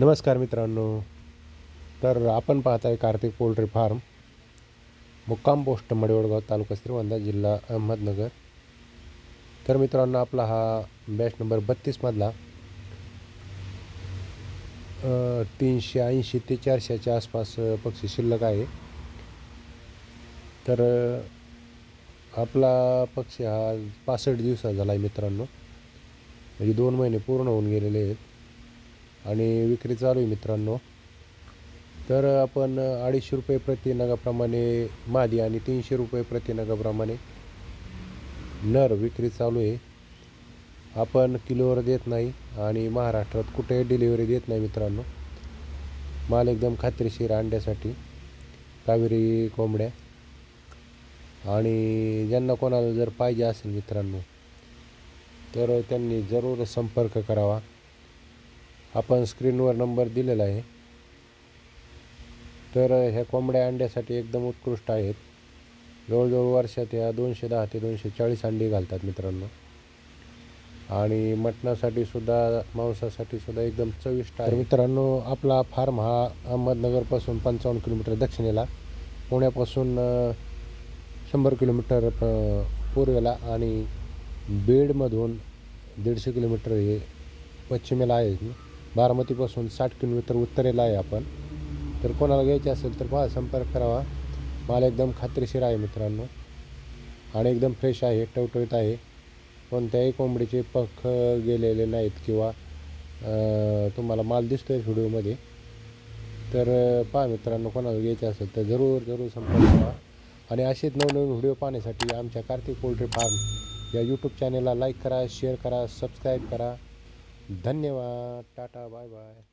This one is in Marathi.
नमस्कार मित्रांनो. तर आपण पाहत आहे कार्तिक पोल्ट्री फार्म मुक्काम पोस्ट मडेवडगाव तालुका श्रीवंदा जिल्हा अहमदनगर. तर मित्रांनो आपला हा बॅच नंबर बत्तीसमधला तीनशे ऐंशी ते चारशेच्या आसपास पक्षी शिल्लक आहे. तर आपला पक्षी हा पासष्ट दिवसाचा झाला आहे मित्रांनो. म्हणजे दोन महिने पूर्ण होऊन गेलेले आहेत. आणि विक्री चालू आहे मित्रांनो. तर आपण अडीचशे रुपये प्रति नगाप्रमाणे मादी आणि तीनशे रुपये प्रति नगाप्रमाणे नर विक्री चालू आहे. आपण किलोवर देत नाही आणि महाराष्ट्रात कुठे डिलिव्हरी देत नाही मित्रांनो. माल एकदम खात्रीशीर अंड्यासाठी. कावेरी कोंबड्या. आणि ज्यांना कोणाला जर पाहिजे असेल मित्रांनो तर त्यांनी जरूर संपर्क करावा. आपण स्क्रीनवर नंबर दिलेला आहे. तर ह्या कोंबड्या अंड्यासाठी एकदम उत्कृष्ट आहेत. जवळजवळ वर्षात ह्या दोनशे दहा ते दोनशे चाळीस अंडी घालतात मित्रांनो. आणि मटणासाठी सुद्धा मांसासाठी सुद्धा एकदम चविष्ट आहे. तर मित्रांनो आपला फार्म हा अहमदनगरपासून पंचावन्न किलोमीटर दक्षिणेला पुण्यापासून शंभर किलोमीटर प- पूर्वेला आणि बीडमधून दीडशे किलोमीटर हे पश्चिमेला आहे बारामतीपासून साठ किलोमीटर उत्तरेला आहे आपण. तर कोणाला घ्यायचे असेल तर मला संपर्क करावा. माल एकदम खात्रीशीर आहे मित्रांनो. आणि एकदम फ्रेश आहे टवटवीत आहे. कोणत्याही कोंबडीचे पख गेलेले नाहीत किंवा तुम्हाला माल दिसतो आहे व्हिडिओमध्ये. तर पहा मित्रांनो कोणाला घ्यायचे असेल तर जरूर जरूर संपर्क करा आणि असेच नवनवीन व्हिडिओ पाहण्यासाठी आमच्या कार्तिक पोल्ट्री फार्म या यूट्यूब चॅनेलला लाईक करा शेअर करा सबस्क्राईब करा. धन्यवाद टाटा बाय बाय